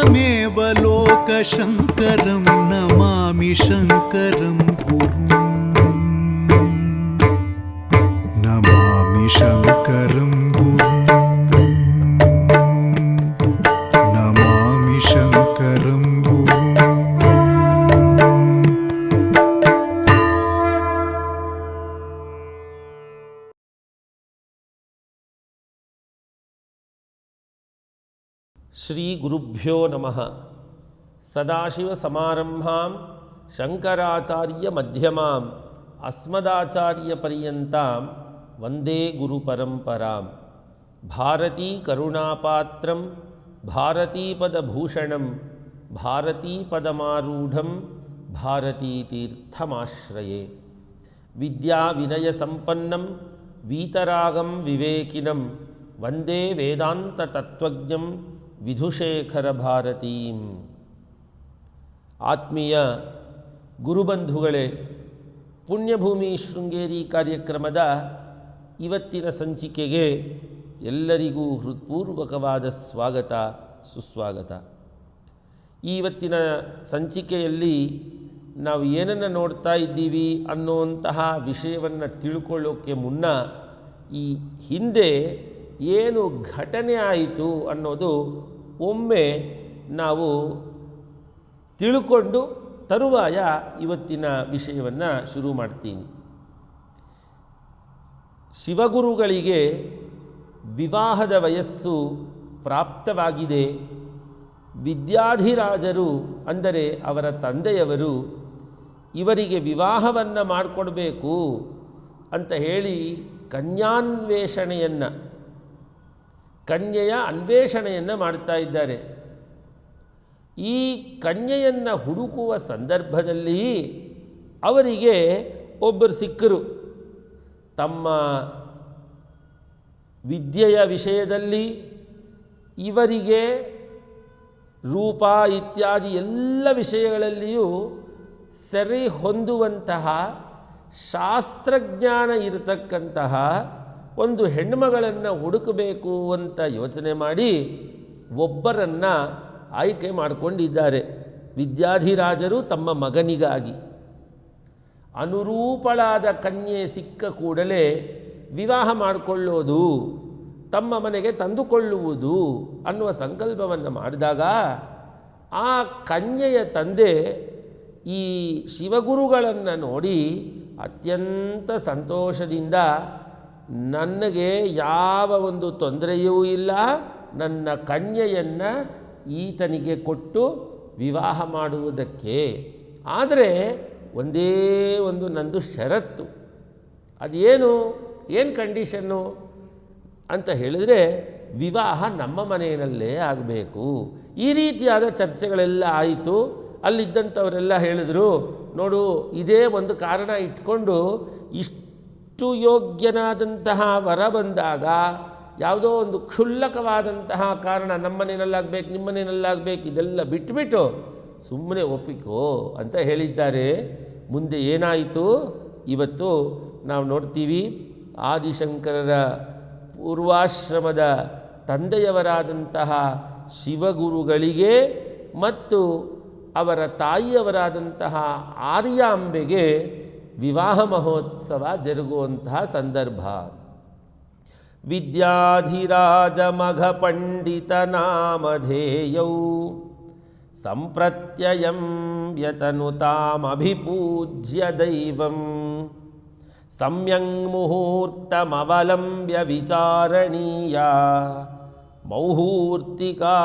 त्वमेव लोकशङ्करं नमामि शङ्करं गुरुम् नमामि शङ्करं श्रीगुरुभ्यो नमः। सदाशिवसमारम्भां शङ्कराचार्यमध्यमाम् अस्मदाचार्यपर्यन्तां वंदे भारतीपदूषण भारतीकरुणापात्रं भारतीतीर्थमाश्रिए विद्या विनय संपन्न वीतरागम विवेकिनम वंदे वेदातत्व ವಿಧುಶೇಖರ ಭಾರತೀಂ ಆತ್ಮೀಯ ಗುರುಬಂಧುಗಳೇ, ಪುಣ್ಯಭೂಮಿ ಶೃಂಗೇರಿ ಕಾರ್ಯಕ್ರಮದ ಇವತ್ತಿನ ಸಂಚಿಕೆಗೆ ಎಲ್ಲರಿಗೂ ಹೃತ್ಪೂರ್ವಕವಾದ ಸ್ವಾಗತ, ಸುಸ್ವಾಗತ. ಈ ಇವತ್ತಿನ ಸಂಚಿಕೆಯಲ್ಲಿ ನಾವು ಏನನ್ನು ನೋಡ್ತಾ ಇದ್ದೀವಿ ಅನ್ನುವಂತಹ ವಿಷಯವನ್ನು ತಿಳ್ಕೊಳ್ಳೋಕ್ಕೆ ಮುನ್ನ ಈ ಹಿಂದೆ ಏನು ಘಟನೆ ಆಯಿತು ಅನ್ನೋದು ಒಮ್ಮೆ ನಾವು ತಿಳ್ಕೊಂಡು ತರುವಾಯ ಇವತ್ತಿನ ವಿಷಯವನ್ನು ಶುರು ಮಾಡ್ತೀನಿ. ಶಿವಗುರುಗಳಿಗೆ ವಿವಾಹದ ವಯಸ್ಸು ಪ್ರಾಪ್ತವಾಗಿದೆ. ವಿದ್ಯಾಧಿರಾಜರು ಅಂದರೆ ಅವರ ತಂದೆಯವರು ಇವರಿಗೆ ವಿವಾಹವನ್ನು ಮಾಡಿಕೊಡ್ಬೇಕು ಅಂತ ಹೇಳಿ ಕನ್ಯಾನ್ವೇಷಣೆಯನ್ನು ಕನ್ಯೆಯ ಅನ್ವೇಷಣೆಯನ್ನು ಮಾಡ್ತಾ ಇದ್ದಾರೆ. ಈ ಕನ್ಯೆಯನ್ನು ಹುಡುಕುವ ಸಂದರ್ಭದಲ್ಲಿ ಅವರಿಗೆ ಒಬ್ಬರು ಸಿಕ್ಕರು. ತಮ್ಮ ವಿದ್ಯೆಯ ವಿಷಯದಲ್ಲಿ ಇವರಿಗೆ ರೂಪ, ಇತ್ಯಾದಿ ಎಲ್ಲ ವಿಷಯಗಳಲ್ಲಿಯೂ ಸರಿ ಹೊಂದುವಂತಹ ಶಾಸ್ತ್ರಜ್ಞಾನ ಇರತಕ್ಕಂತಹ ಒಂದು ಹೆಣ್ಣುಮಗಳನ್ನು ಹುಡುಕಬೇಕು ಅಂತ ಯೋಚನೆ ಮಾಡಿ ಒಬ್ಬರನ್ನು ಆಯ್ಕೆ ಮಾಡಿಕೊಂಡಿದ್ದಾರೆ. ವಿದ್ಯಾಧಿರಾಜರು ತಮ್ಮ ಮಗನಿಗಾಗಿ. ಅನುರೂಪಳಾದ ಕನ್ಯೆ ಸಿಕ್ಕ ಕೂಡಲೇ ವಿವಾಹ ಮಾಡಿಕೊಳ್ಳೋದು, ತಮ್ಮ ಮನೆಗೆ ತಂದುಕೊಳ್ಳುವುದು ಅನ್ನುವ ಸಂಕಲ್ಪವನ್ನು ಮಾಡಿದಾಗ ಆ ಕನ್ಯೆಯ ತಂದೆ ಈ ಶಿವಗುರುಗಳನ್ನು ನೋಡಿ ಅತ್ಯಂತ ಸಂತೋಷದಿಂದ ನನಗೆ ಯಾವ ಒಂದು ತೊಂದರೆಯೂ ಇಲ್ಲ. ನನ್ನ ಕನ್ಯೆಯನ್ನು ಈತನಿಗೆ ಕೊಟ್ಟು ವಿವಾಹ ಮಾಡುವುದಕ್ಕೆ. ಆದರೆ ಒಂದೇ ಒಂದು ನಂದು ಷರತ್ತು. ಅದೇನು? ಏನು ಕಂಡೀಷನ್ನು? ಅಂತ ಹೇಳಿದರೆ ವಿವಾಹ ನಮ್ಮ ಮನೆಯಲ್ಲೇ ಆಗಬೇಕು. ಈ ರೀತಿಯಾದ ಚರ್ಚೆಗಳೆಲ್ಲ ಆಯಿತು. ಅಲ್ಲಿದ್ದಂಥವರೆಲ್ಲ ಹೇಳಿದರು, ನೋಡು, ಇದೇ ಒಂದು ಕಾರಣ ಇಟ್ಕೊಂಡು ಇಷ್ಟು ಯೋಗ್ಯನಾದಂತಹ ವರ ಬಂದಾಗ ಯಾವುದೋ ಒಂದು ಕ್ಷುಲ್ಲಕವಾದಂತಹ ಕಾರಣ ನಮ್ಮನೇನಲ್ಲಾಗಬೇಕು ನಿಮ್ಮನೇನಲ್ಲಾಗಬೇಕು ಇದೆಲ್ಲ ಬಿಟ್ಬಿಟ್ಟು ಸುಮ್ಮನೆ ಒಪ್ಪಿಕೋ ಅಂತ ಹೇಳಿದ್ದಾರೆ. ಮುಂದೆ ಏನಾಯಿತು? ಇವತ್ತು ನಾವು ನೋಡ್ತೀವಿ, ಆದಿಶಂಕರರ ಪೂರ್ವಾಶ್ರಮದ ತಂದೆಯವರಾದಂತಹ ಶಿವಗುರುಗಳಿಗೆ ಮತ್ತು ಅವರ ತಾಯಿಯವರಾದಂತಹ ಆರ್ಯಾಂಬೆಗೆ ವಿವಾಹ ಮಹೋತ್ಸವ ಜರುಗುವಂತಹ ಸಂದರ್ಭ. ವಿದ್ಯಾಧಿರಾಜ ಮಘ ಪಂಡಿತ ನಾಮಧೇಯೌ ಸಂಪ್ರತ್ಯಯಂ ವ್ಯತನುತಾಮಭಿಪೂಜ್ಯ ದೈವಂ. ಸಮ್ಯಂಗ್ ಮುಹೂರ್ತಮವಲಂಬ್ಯ ವಿಚಾರಣೀಯ ಮೌಹೂರ್ತಿಕಾ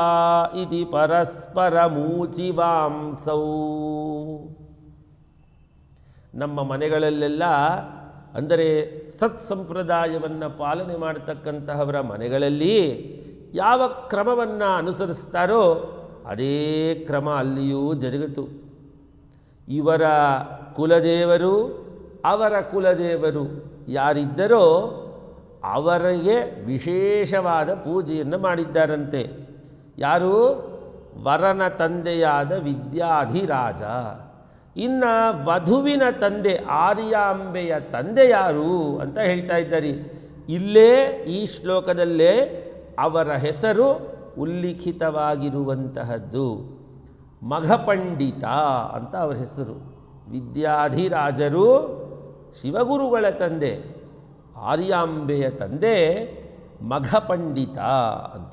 ಇತಿ ಪರಸ್ಪರಮೂಚಿವಾಂಸೌ. ನಮ್ಮ ಮನೆಗಳಲ್ಲೆಲ್ಲ ಅಂದರೆ ಸತ್ ಸಂಪ್ರದಾಯವನ್ನು ಪಾಲನೆ ಮಾಡತಕ್ಕಂತಹವರ ಮನೆಗಳಲ್ಲಿ ಯಾವ ಕ್ರಮವನ್ನು ಅನುಸರಿಸ್ತಾರೋ ಅದೇ ಕ್ರಮ ಅಲ್ಲಿಯೂ ಜರುಗಿತು. ಇವರ ಕುಲದೇವರು, ಅವರ ಕುಲದೇವರು ಯಾರಿದ್ದರೋ ಅವರಿಗೆ ವಿಶೇಷವಾದ ಪೂಜೆಯನ್ನು ಮಾಡಿದ್ದಾರಂತೆ. ಯಾರು? ವರನ ತಂದೆಯಾದ ವಿದ್ಯಾಧಿರಾಜ. ಇನ್ನು ವಧುವಿನ ತಂದೆ ಆರ್ಯಾಂಬೆಯ ತಂದೆ ಯಾರು ಅಂತ ಹೇಳ್ತಾ ಇದ್ದಾರೆ. ಇಲ್ಲೇ ಈ ಶ್ಲೋಕದಲ್ಲೇ ಅವರ ಹೆಸರು ಉಲ್ಲಿಖಿತವಾಗಿರುವಂತಹದ್ದು. ಮಘಪಂಡಿತ ಅಂತ ಅವರ ಹೆಸರು. ವಿದ್ಯಾಧಿರಾಜರು ಶಿವಗುರುಗಳ ತಂದೆ, ಆರ್ಯಾಂಬೆಯ ತಂದೆ ಮಘಪಂಡಿತ ಅಂತ.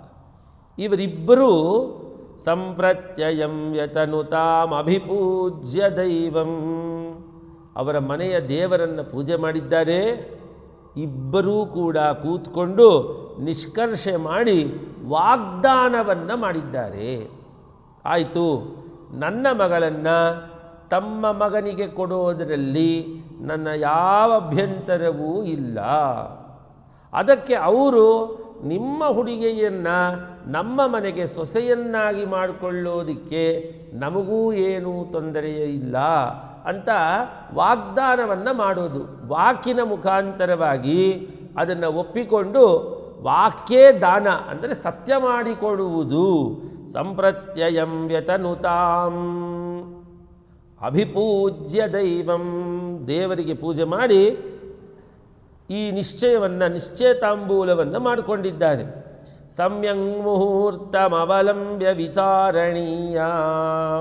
ಇವರಿಬ್ಬರೂ ಸಂಪ್ರತ್ಯಯಂ ಯತನುತಾಮಭಿಪೂಜ್ಯ ದೈವಂ. ಅವರ ಮನೆಯ ದೇವರನ್ನು ಪೂಜೆ ಮಾಡಿದ್ದಾರೆ. ಇಬ್ಬರೂ ಕೂಡ ಕೂತ್ಕೊಂಡು ನಿಷ್ಕರ್ಷೆ ಮಾಡಿ ವಾಗ್ದಾನವನ್ನು ಮಾಡಿದ್ದಾರೆ. ಆಯಿತು, ನನ್ನ ಮಗಳನ್ನು ತಮ್ಮ ಮಗನಿಗೆ ಕೊಡೋದರಲ್ಲಿ ನನ್ನ ಯಾವ ಅಭ್ಯಂತರವೂ ಇಲ್ಲ. ಅದಕ್ಕೆ ಅವರು ನಿಮ್ಮ ಹುಡುಗಿಯನ್ನು ನಮ್ಮ ಮನೆಗೆ ಸೊಸೆಯನ್ನಾಗಿ ಮಾಡಿಕೊಳ್ಳೋದಕ್ಕೆ ನಮಗೂ ಏನೂ ತೊಂದರೆಯೇ ಇಲ್ಲ ಅಂತ ವಾಗ್ದಾನವನ್ನು ಮಾಡೋದು. ವಾಕಿನ ಮುಖಾಂತರವಾಗಿ ಅದನ್ನು ಒಪ್ಪಿಕೊಂಡು ವಾಕ್ಯೇ ದಾನ ಅಂದರೆ ಸತ್ಯ ಮಾಡಿಕೊಡುವುದು. ಸಂಪ್ರತ್ಯಯಂ ವ್ಯತನುತಾಂ. ಅಭಿಪೂಜ್ಯ ದೈವಂ. ದೇವರಿಗೆ ಪೂಜೆ ಮಾಡಿ ಈ ನಿಶ್ಚಯವನ್ನು ನಿಶ್ಚಯತಾಂಬೂಲವನ್ನು ಮಾಡಿಕೊಂಡಿದ್ದಾರೆ. ಸಮ್ಯಂಗ್ ಮುಹೂರ್ತಮವಲಂಬ್ಯ ವಿಚಾರಣೀಯ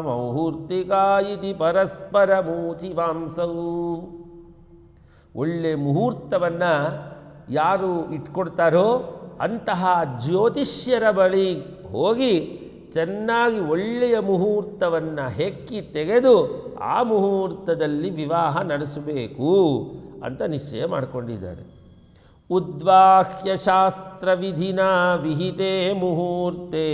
ಮುಹೂರ್ತಿಕಾ ಇತಿ ಪರಸ್ಪರ ಮೂಚಿವಾಂಸವು ಒಳ್ಳೆ ಮುಹೂರ್ತವನ್ನು ಯಾರು ಇಟ್ಕೊಡ್ತಾರೋ ಅಂತಹ ಜ್ಯೋತಿಷ್ಯರ ಬಳಿ ಹೋಗಿ ಚೆನ್ನಾಗಿ ಒಳ್ಳೆಯ ಮುಹೂರ್ತವನ್ನು ಹೆಕ್ಕಿ ತೆಗೆದು ಆ ಮುಹೂರ್ತದಲ್ಲಿ ವಿವಾಹ ನಡೆಸಬೇಕು. ಅಂತ ನಿಶ್ಚಯ ಮಾಡಿಕೊಂಡಿದ್ದಾರೆ. ಉದ್ವಾಹ್ಯ ಶಾಸ್ತ್ರವಿಧಿನ ವಿಹಿತೆ ಮುಹೂರ್ತೆ,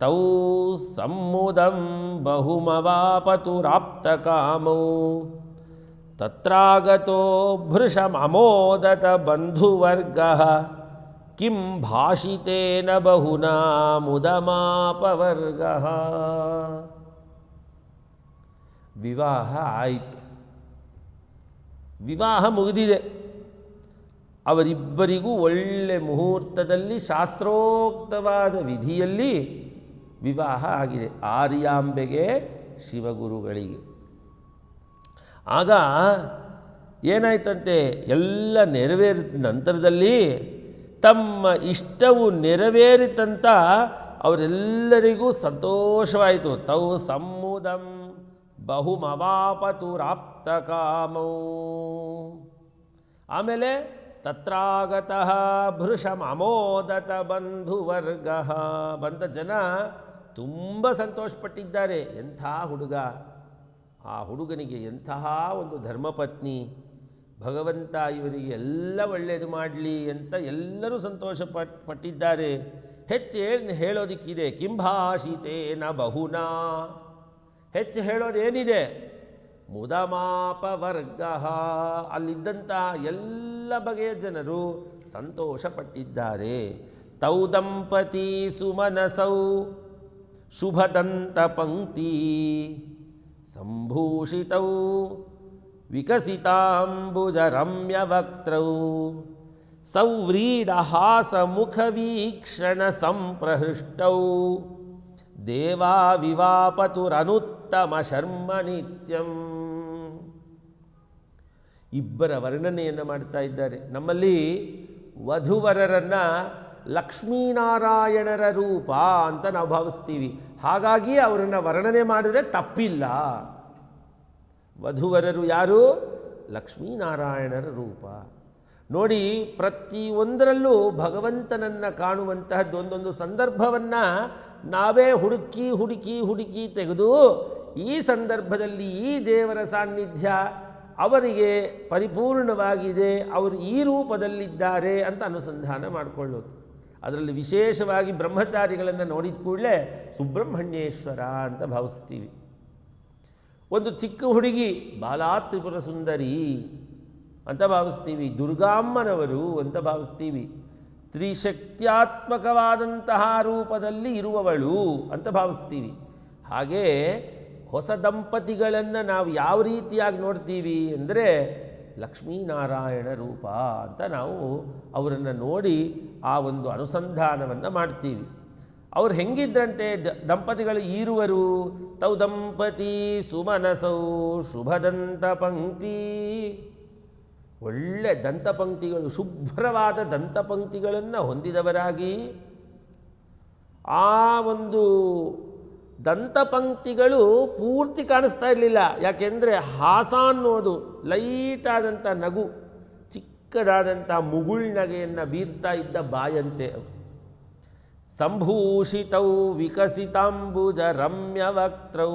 ತೌ ಸಮ್ಮುದಂ ಬಹುಮವಾಪತುರಾಪ್ತಕಾಮೌ, ತತ್ರಾಗತೋ ಭೃಶಮಮೋದತ ಬಂಧುವರ್ಗ, ಕಿಂ ಭಾಷಿತೇನ ಬಹುನಾ ಮುದಮಾಪವರ್ಗ. ವಿವಾಹ ಆಯಿತು. ವಿವಾಹ ಮುಗಿದಿದೆ. ಅವರಿಬ್ಬರಿಗೂ ಒಳ್ಳೆ ಮುಹೂರ್ತದಲ್ಲಿ ಶಾಸ್ತ್ರೋಕ್ತವಾದ ವಿಧಿಯಲ್ಲಿ ವಿವಾಹ ಆಗಿದೆ. ಆರ್ಯಾಂಬೆಗೆ ಶಿವಗುರುಗಳಿಗೆ. ಆಗ ಏನಾಯ್ತಂತೆ, ಎಲ್ಲ ನೆರವೇರಿದ ನಂತರದಲ್ಲಿ ತಮ್ಮ ಇಷ್ಟವು ನೆರವೇರಿತಂತ ಅವರೆಲ್ಲರಿಗೂ ಸಂತೋಷವಾಯಿತು. ತೌ ಸಮ್ಮುದಂ ಬಹುಮವಾಪತುರಾಪ್ತಕಾಮೌ. ಆಮೇಲೆ ತತ್ರಾಗತಃ ಭೃಷಮಮೋದತ ಬಂಧುವರ್ಗ ಬಂದ ಜನ ತುಂಬ ಸಂತೋಷಪಟ್ಟಿದ್ದಾರೆ. ಎಂಥ ಹುಡುಗ. ಆ ಹುಡುಗನಿಗೆ ಎಂತಹ ಒಂದು ಧರ್ಮಪತ್ನಿ. ಭಗವಂತ ಇವರಿಗೆ ಎಲ್ಲ ಒಳ್ಳೆಯದು ಮಾಡಲಿ ಅಂತ ಎಲ್ಲರೂ ಸಂತೋಷ ಪಟ್ ಪಟ್ಟಿದ್ದಾರೆ ಹೆಚ್ಚು ಹೇಳಿ ಹೇಳೋದಿಕ್ಕಿದೆ ಕಿಂಭಾಷಿತೇನ ಬಹುನಾ. ಹೆಚ್ಚು ಹೇಳೋದೇನಿದೆ ಮುದಮಾಪವರ್ಗ. ಅಲ್ಲಿದ್ದಂತಹ ಎಲ್ಲ ಬಗೆಯ ಜನರು ಸಂತೋಷಪಟ್ಟಿದ್ದಾರೆ. ತೌ ದಂಪತಿ ಸುಮನಸೌ, ಶುಭದಂತ ಪಂಕ್ತಿ. ಸಂಭೂಷಿತೌ ಸೌವ್ರೀಡಹಾಸ ಸೌವ್ರೀಡಹಾಸಮುಖವೀಕ್ಷಣ ಸಂಪ್ರಹೃಷ್ಟೌ ದೇವಾ ವಿವಾಪತುರನುತ್ತಮ ಶರ್ಮ ನಿತ್ಯಂ. ಇಬ್ಬರ ವರ್ಣನೆಯನ್ನು ಮಾಡ್ತಾ ಇದ್ದಾರೆ. ನಮ್ಮಲ್ಲಿ ವಧುವರರನ್ನು ಲಕ್ಷ್ಮೀನಾರಾಯಣರ ರೂಪ ಅಂತ ನಾವು ಭಾವಿಸ್ತೀವಿ. ಹಾಗಾಗಿ ಅವರನ್ನು ವರ್ಣನೆ ಮಾಡಿದರೆ ತಪ್ಪಿಲ್ಲ. ವಧುವರರು ಯಾರು? ಲಕ್ಷ್ಮೀನಾರಾಯಣರ ರೂಪ. ನೋಡಿ ಪ್ರತಿಯೊಂದರಲ್ಲೂ ಭಗವಂತನನ್ನು ಕಾಣುವಂತಹದ್ದು ಒಂದೊಂದು ಸಂದರ್ಭವನ್ನು ನಾವೇ ಹುಡುಕಿ ಹುಡುಕಿ ಹುಡುಕಿ ತೆಗೆದು ಈ ಸಂದರ್ಭದಲ್ಲಿ ಈ ದೇವರ ಸಾನ್ನಿಧ್ಯ ಅವರಿಗೆ ಪರಿಪೂರ್ಣವಾಗಿದೆ, ಅವರು ಈ ರೂಪದಲ್ಲಿದ್ದಾರೆ ಅಂತ ಅನುಸಂಧಾನ ಮಾಡಿಕೊಳ್ಳೋದು. ಅದರಲ್ಲಿ ವಿಶೇಷವಾಗಿ ಬ್ರಹ್ಮಚಾರಿಗಳನ್ನು ನೋಡಿದ ಕೂಡಲೇ ಸುಬ್ರಹ್ಮಣ್ಯೇಶ್ವರ ಅಂತ ಭಾವಿಸ್ತೀವಿ. ಒಂದು ಚಿಕ್ಕ ಹುಡುಗಿ, ಬಾಲಾ ತ್ರಿಪುರ ಸುಂದರಿ ಅಂತ ಭಾವಿಸ್ತೀವಿ. ದುರ್ಗಾಮ್ಮನವರು ಅಂತ ಭಾವಿಸ್ತೀವಿ. ತ್ರಿಶಕ್ತ್ಯಾತ್ಮಕವಾದಂತಹ ರೂಪದಲ್ಲಿ ಇರುವವಳು ಅಂತ ಭಾವಿಸ್ತೀವಿ. ಹಾಗೇ ಹೊಸ ದಂಪತಿಗಳನ್ನು ನಾವು ಯಾವ ರೀತಿಯಾಗಿ ನೋಡ್ತೀವಿ ಅಂದರೆ ಲಕ್ಷ್ಮೀನಾರಾಯಣ ರೂಪ ಅಂತ ನಾವು ಅವರನ್ನು ನೋಡಿ ಆ ಒಂದು ಅನುಸಂಧಾನವನ್ನು ಮಾಡ್ತೀವಿ. ಅವ್ರು ಹೆಂಗಿದ್ರಂತೆ ದ- ದಂಪತಿಗಳು ಈರುವರು, ತೌ ದಂಪತಿ ಸುಮನಸೌ, ಶುಭದಂತ ಪಂಕ್ತಿ. ಒಳ್ಳೆ ದಂತಪಂಕ್ತಿಗಳು ಶುಭ್ರವಾದ ದಂತಪಂಕ್ತಿಗಳನ್ನು ಹೊಂದಿದವರಾಗಿ ಆ ಒಂದು ದಂತಪಂಕ್ತಿಗಳು ಪೂರ್ತಿ ಕಾಣಿಸ್ತಾ ಇರಲಿಲ್ಲ. ಯಾಕೆಂದರೆ ಹಾಸ ಅನ್ನೋದು ಲೈಟಾದಂಥ ನಗು, ಚಿಕ್ಕದಾದಂಥ ಮುಗುಳ್ನಗೆಯನ್ನು ಬೀರ್ತಾ ಇದ್ದ ಬಾಯಂತೆ. ಸಂಭೂಷಿತೌ ವಿಕಸಿತಾಂಬುಜ ರಮ್ಯ ವಕ್ತೌ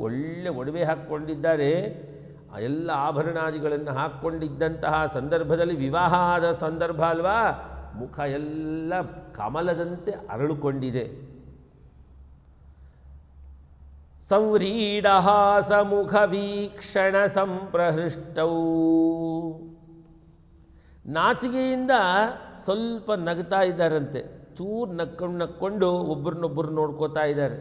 ಒಳ್ಳೆ ಒಡವೆ ಹಾಕ್ಕೊಂಡಿದ್ದಾರೆ. ಎಲ್ಲ ಆಭರಣಾದಿಗಳನ್ನು ಹಾಕ್ಕೊಂಡಿದ್ದಂತಹ ಸಂದರ್ಭದಲ್ಲಿ ವಿವಾಹ ಆದ ಸಂದರ್ಭ ಅಲ್ವಾ? ಮುಖ ಎಲ್ಲ ಕಮಲದಂತೆ ಅರಳುಕೊಂಡಿದೆ. ಸಂವ್ರೀಡಹಾಸ ಮುಖ ವೀಕ್ಷಣ ಸಂಪ್ರಹೃಷ್ಟೌ ನಾಚಿಗೆಯಿಂದ ಸ್ವಲ್ಪ ನಗ್ತಾ ಇದ್ದಾರಂತೆ. ಚೂರು ನಕ್ಕೊಂಡು ನಕ್ಕೊಂಡು ಒಬ್ಬರನ್ನೊಬ್ಬರು ನೋಡ್ಕೋತಾ ಇದ್ದಾರೆ.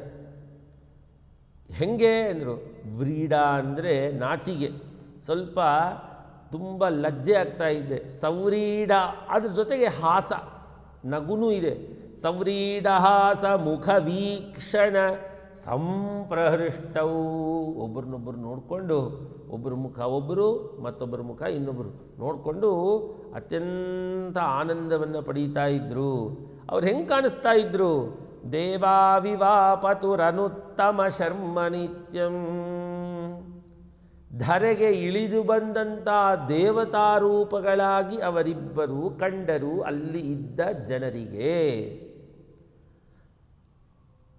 ಹೆಂಗೆ ಅಂದರು, ವ್ರೀಡ ಅಂದರೆ ನಾಚಿಗೆ ಸ್ವಲ್ಪ ತುಂಬ ಲಜ್ಜೆ ಆಗ್ತಾ ಇದೆ. ಸವ್ರೀಡ, ಅದ್ರ ಜೊತೆಗೆ ಹಾಸ, ನಗುನೂ ಇದೆ. ಸವ್ರೀಡ ಹಾಸ ಮುಖ ವೀಕ್ಷಣ ಸಂಪ್ರಹೃಷ್ಟವು ಒಬ್ರನ್ನೊಬ್ಬರು ನೋಡಿಕೊಂಡು ಒಬ್ಬರ ಮುಖ ಒಬ್ಬರು ಮತ್ತೊಬ್ಬರ ಮುಖ ಇನ್ನೊಬ್ಬರು ನೋಡಿಕೊಂಡು ಅತ್ಯಂತ ಆನಂದವನ್ನು ಪಡೀತಾ ಇದ್ದರು ಅವ್ರು ಹೆಂಗೆ ಕಾಣಿಸ್ತಾ ಇದ್ದರು ದೇವಾವಿವಾಪತುರನುತ್ತಮ ಶರ್ಮ ನಿತ್ಯಂ. ಧರೆಗೆ ಇಳಿದು ಬಂದಂಥ ದೇವತಾರೂಪಗಳಾಗಿ ಅವರಿಬ್ಬರು ಕಂಡರು ಅಲ್ಲಿ ಇದ್ದ ಜನರಿಗೆ.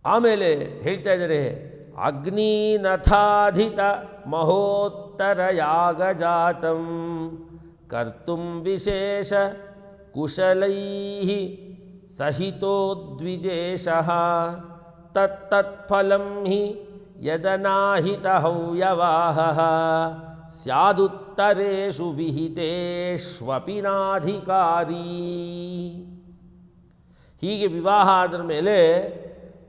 ಆಮೇಲೆ ಹೇಳ್ತಾ ಇದ್ದಾರೆ, ಅಗ್ನಿನಥಾಧಿತ ಮಹೋತ್ತರ ಯಾಗಜಾತಂ ಕರ್ತುಂ ವಿಶೇಷ ಕುಶಲೈ ಸಹಿತೋ ದ್ವಿಜೇಶ ತತ್ತತ್ಫಲಂ ಹಿ ಯದನಾಹಿತ ಹವ್ಯವಾಹ ಸ್ಯಾದುತ್ತರೇಷು ವಿಹಿತೇಷ್ವಪಿ ನಾಧಿಕಾರಿ ಹೀಗೆ ವಿವಾಹ ಆದ ಮೇಲೆ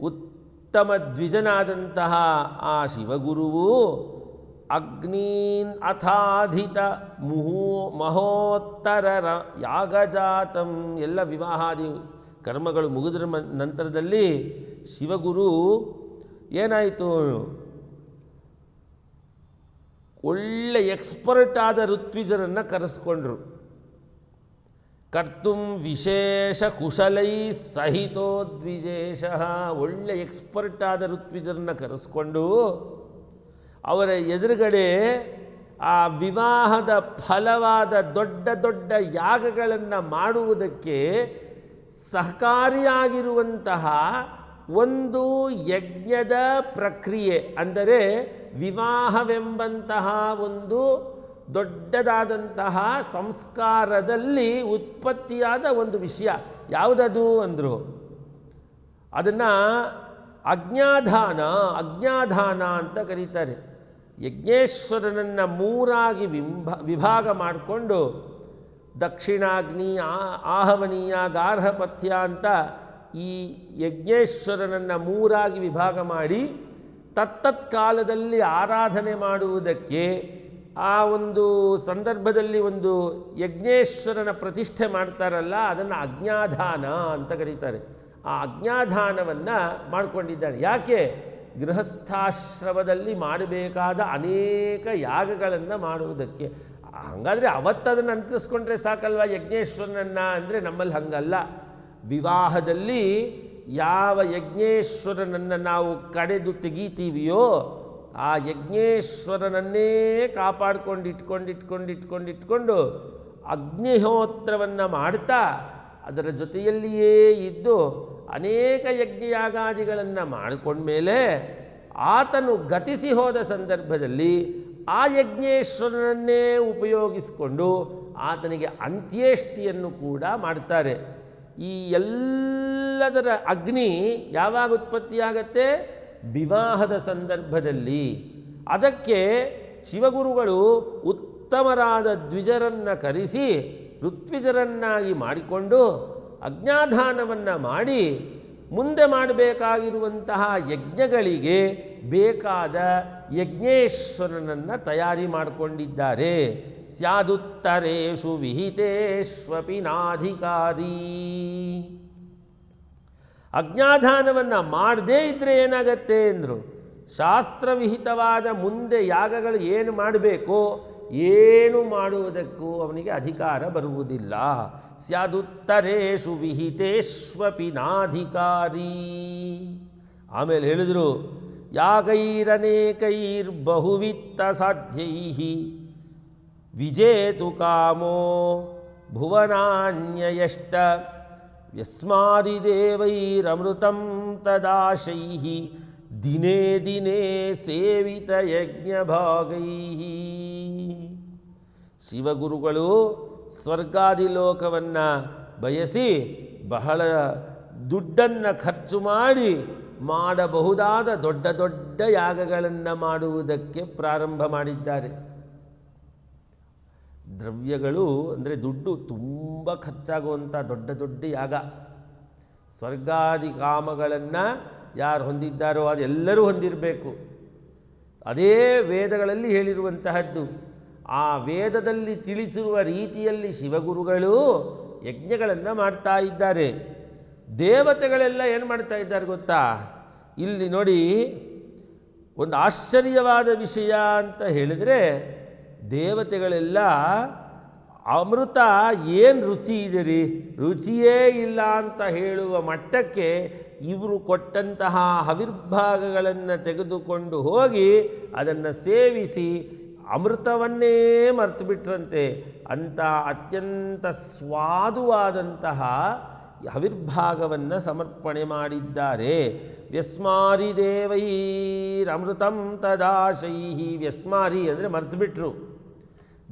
ಉತ್ತಮ ದ್ವಿಜನಾದಂತಹ ಆ ಶಿವಗುರುವು ಅಗ್ನೀನ್ ಅಥಾಧಿತ ಮುಹೂ ಮಹೋತ್ತರ ಯಾಗಜಾತಂ. ಎಲ್ಲ ವಿವಾಹಾದಿ ಕರ್ಮಗಳು ಮುಗಿದ್ರ ನಂತರದಲ್ಲಿ ಶಿವಗುರು ಏನಾಯಿತು? ಒಳ್ಳೆ ಎಕ್ಸ್ಪರ್ಟ್ ಆದ ಋತ್ವಿಜರನ್ನು ಕರೆಸ್ಕೊಂಡ್ರು. ಕರ್ತುಂ ವಿಶೇಷ ಕುಶಲೈ ಸಹಿತೋ ದ್ವಿಜೇಷ. ಒಳ್ಳೆ ಎಕ್ಸ್ಪರ್ಟ್ ಆದ ಋತ್ವಿಜರನ್ನ ಕರೆಸ್ಕೊಂಡು ಅವರ ಎದುರುಗಡೆ ಆ ವಿವಾಹದ ಫಲವಾದ ದೊಡ್ಡ ದೊಡ್ಡ ಯಾಗಗಳನ್ನು ಮಾಡುವುದಕ್ಕೆ ಸಹಕಾರಿಯಾಗಿರುವಂತಹ ಒಂದು ಯಜ್ಞದ ಪ್ರಕ್ರಿಯೆ, ಅಂದರೆ ವಿವಾಹವೆಂಬಂತಹ ಒಂದು ದೊಡ್ಡದಾದಂತಹ ಸಂಸ್ಕಾರದಲ್ಲಿ ಉತ್ಪತ್ತಿಯಾದ ಒಂದು ವಿಷಯ. ಯಾವುದದು ಅಂದರು? ಅದನ್ನು ಅಜ್ಞಾಧಾನ ಅಜ್ಞಾಧಾನ ಅಂತ ಕರೀತಾರೆ. ಯಜ್ಞೇಶ್ವರನನ್ನು ಮೂರಾಗಿ ವಿಂಭ, ವಿಭಾಗ ಮಾಡಿಕೊಂಡು ದಕ್ಷಿಣಾಗ್ನಿ ಆಹವನೀಯ, ಗಾರ್ಹಪಥ್ಯ ಅಂತ ಈ ಯಜ್ಞೇಶ್ವರನನ್ನು ಮೂರಾಗಿ ವಿಭಾಗ ಮಾಡಿ ತತ್ತತ್ಕಾಲದಲ್ಲಿ ಆರಾಧನೆ ಮಾಡುವುದಕ್ಕೆ ಆ ಒಂದು ಸಂದರ್ಭದಲ್ಲಿ ಒಂದು ಯಜ್ಞೇಶ್ವರನ ಪ್ರತಿಷ್ಠೆ ಮಾಡ್ತಾರಲ್ಲ, ಅದನ್ನು ಅಜ್ಞಾಧಾನ ಅಂತ ಕರೀತಾರೆ. ಆ ಅಜ್ಞಾಧಾನವನ್ನು ಮಾಡಿಕೊಂಡಿದ್ದಾನೆ. ಯಾಕೆ? ಗೃಹಸ್ಥಾಶ್ರಮದಲ್ಲಿ ಮಾಡಬೇಕಾದ ಅನೇಕ ಯಾಗಗಳನ್ನು ಮಾಡುವುದಕ್ಕೆ. ಹಾಗಾದರೆ ಅವತ್ತದನ್ನು ಅಂತರಿಸ್ಕೊಂಡ್ರೆ ಸಾಕಲ್ವ ಯಜ್ಞೇಶ್ವರನನ್ನು? ಅಂದರೆ ನಮ್ಮಲ್ಲಿ ಹಂಗಲ್ಲ. ವಿವಾಹದಲ್ಲಿ ಯಾವ ಯಜ್ಞೇಶ್ವರನನ್ನು ನಾವು ಕಡೆದು ತೆಗಿತೀವಿಯೋ ಆ ಯಜ್ಞೇಶ್ವರನನ್ನೇ ಕಾಪಾಡ್ಕೊಂಡು ಇಟ್ಕೊಂಡು ಇಟ್ಕೊಂಡು ಇಟ್ಕೊಂಡು ಇಟ್ಕೊಂಡು ಅಗ್ನಿಹೋತ್ರವನ್ನು ಮಾಡ್ತಾ ಅದರ ಜೊತೆಯಲ್ಲಿಯೇ ಇದ್ದು ಅನೇಕ ಯಜ್ಞಯಾಗಾದಿಗಳನ್ನು ಮಾಡಿಕೊಂಡ್ಮೇಲೆ ಆತನು ಗತಿಸಿ ಹೋದ ಸಂದರ್ಭದಲ್ಲಿ ಆ ಯಜ್ಞೇಶ್ವರನನ್ನೇ ಉಪಯೋಗಿಸಿಕೊಂಡು ಆತನಿಗೆ ಅಂತ್ಯೇಷ್ಟಿಯನ್ನು ಕೂಡ ಮಾಡ್ತಾರೆ. ಈ ಎಲ್ಲದರ ಅಗ್ನಿ ಯಾವಾಗ ಉತ್ಪತ್ತಿಯಾಗತ್ತೆ? ವಿವಾಹದ ಸಂದರ್ಭದಲ್ಲಿ ಅದಕ್ಕೆ ಶಿವಗುರುಗಳು ಉತ್ತಮರಾದ ದ್ವಿಜರನ್ನು ಕರೆಸಿ ಋತ್ವಿಜರನ್ನಾಗಿ ಮಾಡಿಕೊಂಡು ಅಜ್ಞಾಧಾನವನ್ನು ಮಾಡಿ ಮುಂದೆ ಮಾಡಬೇಕಾಗಿರುವಂತಹ ಯಜ್ಞಗಳಿಗೆ ಬೇಕಾದ ಯಜ್ಞೇಶ್ವರನನ್ನು ತಯಾರಿ ಮಾಡಿಕೊಂಡಿದ್ದಾರೆ. ಸ್ಯಾದುತ್ತರೇಶು ವಿಹಿತೇಶ್ವಪಿ ನಾಧಿಕಾರಿ ಅಜ್ಞಾಧಾನವನ್ನು ಮಾಡದೇ ಇದ್ದರೆ ಏನಾಗತ್ತೆ ಅಂದರು, ಶಾಸ್ತ್ರವಿಹಿತವಾದ ಮುಂದೆ ಯಾಗಗಳು ಏನು ಮಾಡಬೇಕೋ ಏನು ಮಾಡುವುದಕ್ಕೂ ಅವನಿಗೆ ಅಧಿಕಾರ ಬರುವುದಿಲ್ಲ. ಸ್ಯಾದುತ್ತರೇಶು ವಿಹಿತೇಶ್ವಪಿ ನಾಧಿಕಾರಿ. ಆಮೇಲೆ ಹೇಳಿದರು ಯಾಗೈರನೇಕೈರ್ ಬಹುವಿತ್ತ ಸಾಧ್ಯೈ ವಿಜೇತು ಕಾಮೋ ಭುವನಾನ್ಯಯಷ್ಟ. ಯಸ್ಮಾದಿದೇವೈರಮೃತಂ ತದಾಶೈ ದಿನೇ ದಿನೇ ಸೇವಿತ ಯಜ್ಞಭಾಗೈ ಶಿವಗುರುಗಳು ಸ್ವರ್ಗಾದಿ ಲೋಕವನ್ನು ಬಯಸಿ ಬಹಳ ದುಡ್ಡನ್ನು ಖರ್ಚು ಮಾಡಿ ಮಾಡಬಹುದಾದ ದೊಡ್ಡ ದೊಡ್ಡ ಯಾಗಗಳನ್ನು ಮಾಡುವುದಕ್ಕೆ ಪ್ರಾರಂಭ ಮಾಡಿದ್ದಾರೆ. ದ್ರವ್ಯಗಳು ಅಂದರೆ ದುಡ್ಡು ತುಂಬ ಖರ್ಚಾಗುವಂಥ ದೊಡ್ಡ ದೊಡ್ಡ ಯಾಗ. ಸ್ವರ್ಗಾದಿ ಕಾಮಗಳನ್ನು ಯಾರು ಹೊಂದಿದ್ದಾರೋ ಅದೆಲ್ಲರೂ ಹೊಂದಿರಬೇಕು. ಅದೇ ವೇದಗಳಲ್ಲಿ ಹೇಳಿರುವಂತಹದ್ದು. ಆ ವೇದದಲ್ಲಿ ತಿಳಿಸಿರುವ ರೀತಿಯಲ್ಲಿ ಶಿವಗುರುಗಳು ಯಜ್ಞಗಳನ್ನು ಮಾಡ್ತಾ ಇದ್ದಾರೆ. ದೇವತೆಗಳೆಲ್ಲ ಏನು ಮಾಡ್ತಾ ಇದ್ದಾರೆ ಗೊತ್ತಾ? ಇಲ್ಲಿ ನೋಡಿ, ಒಂದು ಆಶ್ಚರ್ಯವಾದ ವಿಷಯ ಅಂತ ಹೇಳಿದರೆ ದೇವತೆಗಳೆಲ್ಲ, ಅಮೃತ ಏನು ರುಚಿ ಇದೆ ರೀ ರುಚಿಯೇ ಇಲ್ಲ ಅಂತ ಹೇಳುವ ಮಟ್ಟಕ್ಕೆ ಇವರು ಕೊಟ್ಟಂತಹ ಹವಿರ್ಭಾಗಗಳನ್ನು ತೆಗೆದುಕೊಂಡು ಹೋಗಿ ಅದನ್ನು ಸೇವಿಸಿ ಅಮೃತವನ್ನೇ ಮರೆತು ಬಿಟ್ರಂತೆ ಅಂಥ ಅತ್ಯಂತ ಸ್ವಾದುವಾದಂತಹ ಹವಿರ್ಭಾಗವನ್ನು ಸಮರ್ಪಣೆ ಮಾಡಿದ್ದಾರೆ. ವ್ಯಸ್ಮಾರಿ ದೇವೈರಮೃತಂ ತದಾಶೈ ವ್ಯಸ್ಮಾರಿ ಅಂದರೆ ಮರೆತು ಬಿಟ್ರು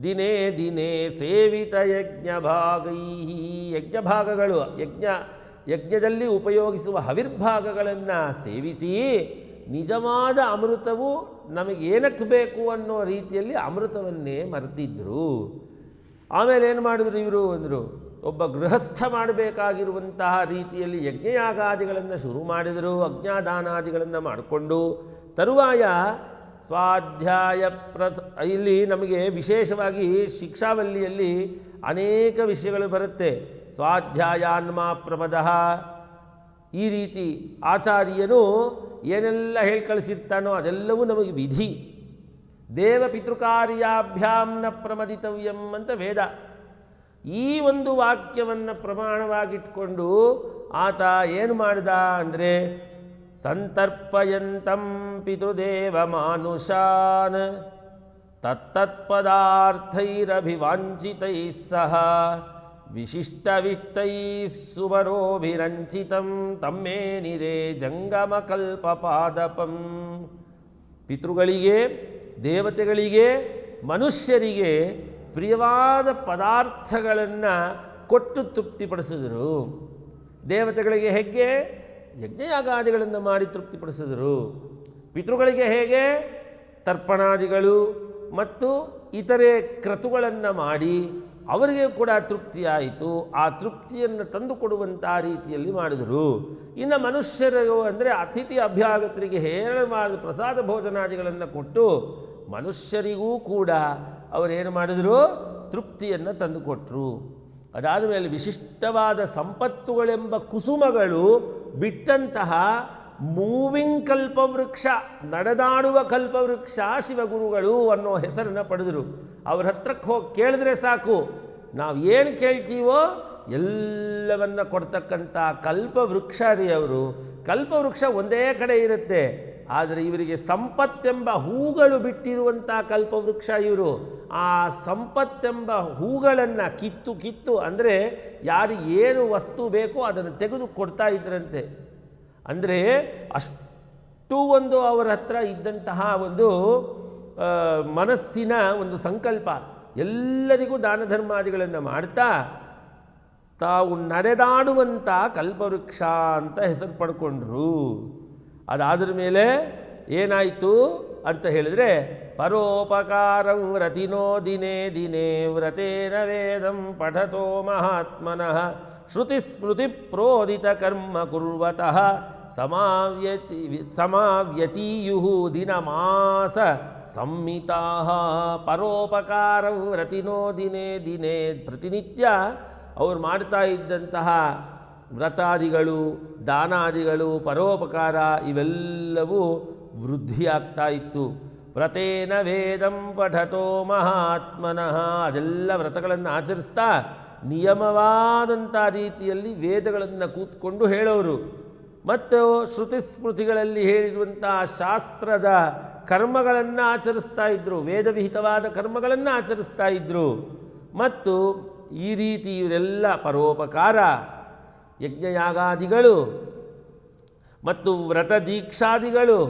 ದಿನೇ ದಿನೇ ಸೇವಿತ ಯಜ್ಞ ಭಾಗೈ ಯಜ್ಞಭಾಗಗಳು ಯಜ್ಞ, ಯಜ್ಞದಲ್ಲಿ ಉಪಯೋಗಿಸುವ ಹವಿರ್ಭಾಗಗಳನ್ನು ಸೇವಿಸಿ ನಿಜವಾದ ಅಮೃತವು ನಮಗೇನಕ್ಕೆ ಬೇಕು ಅನ್ನೋ ರೀತಿಯಲ್ಲಿ ಅಮೃತವನ್ನೇ ಮರೆತಿದ್ದರು ಆಮೇಲೆ ಏನು ಮಾಡಿದ್ರು ಇವರು ಅಂದರು, ಒಬ್ಬ ಗೃಹಸ್ಥ ಮಾಡಬೇಕಾಗಿರುವಂತಹ ರೀತಿಯಲ್ಲಿ ಯಜ್ಞಯಾಗಾದಿಗಳನ್ನು ಶುರು ಮಾಡಿದರು, ಅಜ್ಞಾದಾನಾದಿಗಳನ್ನು ಮಾಡಿಕೊಂಡು ತರುವಾಯ ಸ್ವಾಧ್ಯಾಯ ಪ್ರಥ, ಇಲ್ಲಿ ನಮಗೆ ವಿಶೇಷವಾಗಿ ಶಿಕ್ಷಾವಲ್ಲಿಯಲ್ಲಿ ಅನೇಕ ವಿಷಯಗಳು ಬರುತ್ತೆ. ಸ್ವಾಧ್ಯಾಯಾನ್ಮಾ ಪ್ರಮದ ಈ ರೀತಿ ಆಚಾರ್ಯನು ಏನೆಲ್ಲ ಹೇಳಿ ಕಳಿಸಿರ್ತಾನೋ ಅದೆಲ್ಲವೂ ನಮಗೆ ವಿಧಿ. ದೇವ ಪಿತೃಕಾರ್ಯಾಭ್ಯಾಂನ ಪ್ರಮದಿತವ್ಯಂ ಅಂತ ವೇದ. ಈ ಒಂದು ವಾಕ್ಯವನ್ನು ಪ್ರಮಾಣವಾಗಿಟ್ಕೊಂಡು ಆತ ಏನು ಮಾಡಿದ ಅಂದರೆ ಸಂತರ್ಪಯಂತಂ ಪಿತೃದೇವ ಮಾನುಷಾನ್ ತತ್ತತ್ಪದಾರ್ಥೈರಭಿವಾಂಚಿತೈ ಸಹ. ವಿಶಿಷ್ಟವಿಷ್ಟೈ ಸುವರೋಭಿರಂಚಿತಂ ತಮ್ಮೇನಿದೆ ಜಂಗಮಕಲ್ಪಪಾದಪಂ. ಪಿತೃಗಳಿಗೆ, ದೇವತೆಗಳಿಗೆ, ಮನುಷ್ಯರಿಗೆ ಪ್ರಿಯವಾದ ಪದಾರ್ಥಗಳನ್ನು ಕೊಟ್ಟು ತೃಪ್ತಿಪಡಿಸಿದರು. ದೇವತೆಗಳಿಗೆ ಹೇಗೆ ಯಜ್ಞಯಾಗಾದಿಗಳನ್ನು ಮಾಡಿ ತೃಪ್ತಿಪಡಿಸಿದರು. ಪಿತೃಗಳಿಗೆ ಹೇಗೆ? ತರ್ಪಣಾದಿಗಳು ಮತ್ತು ಇತರೆ ಕ್ರತುಗಳನ್ನು ಮಾಡಿ ಅವರಿಗೆ ಕೂಡ ತೃಪ್ತಿಯಾಯಿತು. ಆ ತೃಪ್ತಿಯನ್ನು ತಂದುಕೊಡುವಂಥ ರೀತಿಯಲ್ಲಿ ಮಾಡಿದರು. ಇನ್ನು ಮನುಷ್ಯರು ಅಂದರೆ ಅತಿಥಿ ಅಭ್ಯಾಗತರಿಗೆ ಹೇಳ ಮಾಡಿದ ಪ್ರಸಾದ ಭೋಜನಾದಿಗಳನ್ನು ಕೊಟ್ಟು ಮನುಷ್ಯರಿಗೂ ಕೂಡ ಅವರೇನು ಮಾಡಿದರು? ತೃಪ್ತಿಯನ್ನು ತಂದುಕೊಟ್ರು. ಅದಾದ ಮೇಲೆ ವಿಶಿಷ್ಟವಾದ ಸಂಪತ್ತುಗಳೆಂಬ ಕುಸುಮಗಳು ಬಿಟ್ಟಂತಹ ಮೂವಿಂಗ್ ಕಲ್ಪವೃಕ್ಷ, ನಡೆದಾಡುವ ಕಲ್ಪವೃಕ್ಷ ಶಿವಗುರುಗಳು ಅನ್ನೋ ಹೆಸರನ್ನು ಪಡೆದರು. ಅವ್ರ ಹತ್ರಕ್ಕೆ ಹೋಗಿ ಕೇಳಿದ್ರೆ ಸಾಕು. ನಾವು ಏನು ಕೇಳ್ತೀವೋ ಎಲ್ಲವನ್ನ ಕೊಡ್ತಕ್ಕಂಥ ಕಲ್ಪವೃಕ್ಷ ರೀ ಅವರು ಕಲ್ಪವೃಕ್ಷ ಒಂದೇ ಕಡೆ ಇರುತ್ತೆ, ಆದರೆ ಇವರಿಗೆ ಸಂಪತ್ತೆಂಬ ಹೂಗಳು ಬಿಟ್ಟಿರುವಂಥ ಕಲ್ಪವೃಕ್ಷ ಇವರು. ಆ ಸಂಪತ್ತೆಂಬ ಹೂಗಳನ್ನು ಕಿತ್ತು ಕಿತ್ತು ಅಂದರೆ ಯಾರಿಗೆ ಏನು ವಸ್ತು ಬೇಕೋ ಅದನ್ನು ತೆಗೆದು ಕೊಡ್ತಾ ಇದ್ರಂತೆ. ಅಂದರೆ ಅಷ್ಟು ಒಂದು ಅವರ ಹತ್ರ ಇದ್ದಂತಹ ಒಂದು ಮನಸ್ಸಿನ ಒಂದು ಸಂಕಲ್ಪ. ಎಲ್ಲರಿಗೂ ದಾನ ಧರ್ಮಾದಿಗಳನ್ನು ಮಾಡ್ತಾ ತಾವು ನಡೆದಾಡುವಂಥ ಕಲ್ಪವೃಕ್ಷ ಅಂತ ಹೆಸರು ಪಡ್ಕೊಂಡ್ರು. ಅದಾದ್ರ ಮೇಲೆ ಏನಾಯಿತು ಅಂತ ಹೇಳಿದರೆ, ಪರೋಪಕಾರಂ ವ್ರತಿನೋ ದಿನೇ ದಿನೇ ವ್ರತೇನ ವೇದಂ ಪಠತೋ ಮಹಾತ್ಮನಃ ಶ್ರುತಿ ಸ್ಮೃತಿ ಪ್ರೋದಿತ ಕರ್ಮ ಕುರ್ವತಃ ಸಮಾವ್ಯತಿ ಸಮಾವ್ಯತೀಯು ದಿನಮಾಸ ಸಂಹಿತಾ. ಪರೋಪಕಾರಂ ವ್ರತಿನೋ ದಿನೇ ದಿನೇ ಪ್ರತಿನಿತ್ಯ ಅವ್ರು ಮಾಡ್ತಾ ಇದ್ದಂತಹ ವ್ರತಾದಿಗಳು, ದಾನಾದಿಗಳು, ಪರೋಪಕಾರ ಇವೆಲ್ಲವೂ ವೃದ್ಧಿಯಾಗ್ತಾ ಇತ್ತು. ವ್ರತೇನ ವೇದಂ ಪಠತೋ ಮಹಾತ್ಮನಃ. ಅದೆಲ್ಲ ವ್ರತಗಳನ್ನು ಆಚರಿಸ್ತಾ ನಿಯಮವಾದಂಥ ರೀತಿಯಲ್ಲಿ ವೇದಗಳನ್ನು ಕೂತ್ಕೊಂಡು ಹೇಳೋರು. ಮತ್ತು ಶ್ರುತಿಸ್ಮೃತಿಗಳಲ್ಲಿ ಹೇಳಿರುವಂಥ ಶಾಸ್ತ್ರದ ಕರ್ಮಗಳನ್ನು ಆಚರಿಸ್ತಾ ಇದ್ದರು ವೇದವಿಹಿತವಾದ ಕರ್ಮಗಳನ್ನು ಆಚರಿಸ್ತಾ ಇದ್ದರು ಮತ್ತು ಈ ರೀತಿ ಇವರೆಲ್ಲ ಪರೋಪಕಾರ ಯಜ್ಞಯಾಗಾದಿಗಳು ಮತ್ತು ವ್ರತ ದೀಕ್ಷಾದಿಗಳು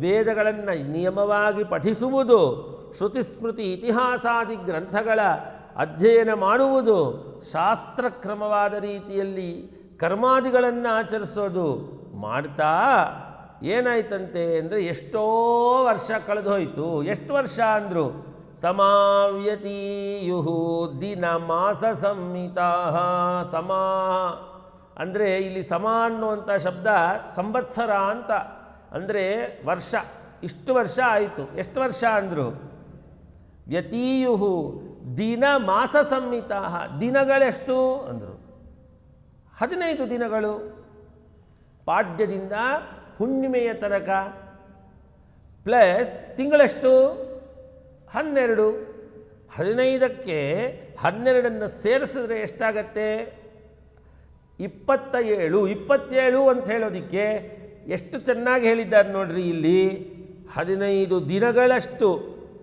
ವೇದಗಳನ್ನು ನಿಯಮವಾಗಿ ಪಠಿಸುವುದು ಶ್ರುತಿಸ್ಮೃತಿ ಇತಿಹಾಸಾದಿ ಗ್ರಂಥಗಳ ಅಧ್ಯಯನ ಮಾಡುವುದು, ಶಾಸ್ತ್ರಕ್ರಮವಾದ ರೀತಿಯಲ್ಲಿ ಕರ್ಮಾದಿಗಳನ್ನು ಆಚರಿಸೋದು ಮಾಡ್ತಾ ಏನಾಯ್ತಂತೆ ಅಂದರೆ ಎಷ್ಟೋ ವರ್ಷ ಕಳೆದು ಹೋಯಿತು ಎಷ್ಟು ವರ್ಷ ಅಂದರು? ಸಮಾವ್ಯತೀಯು ದಿನ ಮಾಸ ಸಂಹಿತಾ ಸಮಾ ಅಂದರೆ ಇಲ್ಲಿ ಸಮ ಅನ್ನುವಂಥ ಶಬ್ದ ಸಂವತ್ಸರ ಅಂತ. ಅಂದರೆ ವರ್ಷ, ಇಷ್ಟು ವರ್ಷ ಆಯಿತು. ಎಷ್ಟು ವರ್ಷ ಅಂದರು? ವ್ಯತೀಯು ದಿನ ಮಾಸ ಸಂಹಿತಾ ದಿನಗಳೆಷ್ಟು ಅಂದರು? ಹದಿನೈದು ದಿನಗಳು. ಪಾಡ್ಯದಿಂದ ಹುಣ್ಣಿಮೆಯ ತನಕ. ಪ್ಲಸ್ ತಿಂಗಳೆಷ್ಟು? ಹನ್ನೆರಡು, ಹದಿನೈದಕ್ಕೆ ಹನ್ನೆರಡನ್ನು ಸೇರಿಸಿದ್ರೆ ಎಷ್ಟಾಗತ್ತೆ? ಇಪ್ಪತ್ತ ಏಳು ಇಪ್ಪತ್ತೇಳು ಅಂತ ಹೇಳೋದಕ್ಕೆ ಎಷ್ಟು ಚೆನ್ನಾಗಿ ಹೇಳಿದ್ದಾರೆ ನೋಡ್ರಿ ಇಲ್ಲಿ. ಹದಿನೈದು ದಿನಗಳಷ್ಟು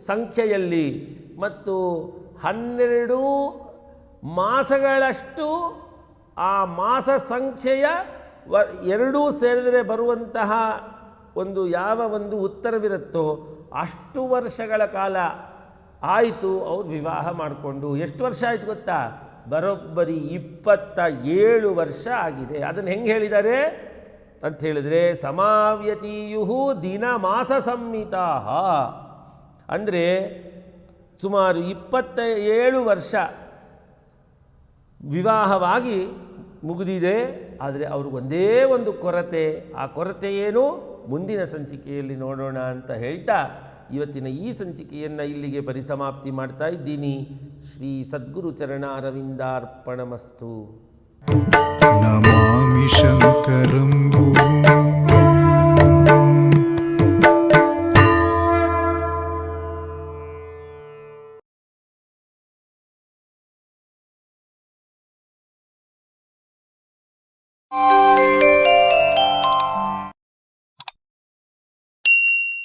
ಸಂಖ್ಯೆಯಲ್ಲಿ ಮತ್ತು ಹನ್ನೆರಡು ಮಾಸಗಳಷ್ಟು ಆ ಮಾಸ ಸಂಖ್ಯೆಯ ವ ಎರಡೂ ಸೇರಿದರೆ ಬರುವಂತಹ ಒಂದು ಯಾವ ಒಂದು ಉತ್ತರವಿರುತ್ತೋ ಅಷ್ಟು ವರ್ಷಗಳ ಕಾಲ ಆಯಿತು, ಅವ್ರು ವಿವಾಹ ಮಾಡಿಕೊಂಡು. ಎಷ್ಟು ವರ್ಷ ಆಯಿತು ಗೊತ್ತಾ? ಬರೋಬ್ಬರಿ ಇಪ್ಪತ್ತ ಏಳು ವರ್ಷ ಆಗಿದೆ. ಅದನ್ನು ಹೆಂಗೆ ಹೇಳಿದ್ದಾರೆ ಅಂತ ಹೇಳಿದರೆ ಸಮಾವ್ಯತೀಯು ದಿನ ಮಾಸ ಸಂಹಿತಾ ಅಂದರೆ ಸುಮಾರು ಇಪ್ಪತ್ತ ಏಳು ವರ್ಷ ವಿವಾಹವಾಗಿ ಮುಗಿದಿದೆ. ಆದರೆ ಅವ್ರಿಗೆ ಒಂದೇ ಒಂದು ಕೊರತೆ. ಆ ಕೊರತೆ ಏನು? ಮುಂದಿನ ಸಂಚಿಕೆಯಲ್ಲಿ ನೋಡೋಣ ಅಂತ ಹೇಳ್ತಾ ಇವತ್ತಿನ ಈ ಸಂಚಿಕೆಯನ್ನು ಇಲ್ಲಿಗೆ ಪರಿಸಮಾಪ್ತಿ ಮಾಡ್ತಾ ಇದ್ದೀನಿ. ಶ್ರೀ ಸದ್ಗುರು ಚರಣಾರವಿಂದಾರ್ಪಣಮಸ್ತು. ನಮಾಮಿ ಶಂಕರಂ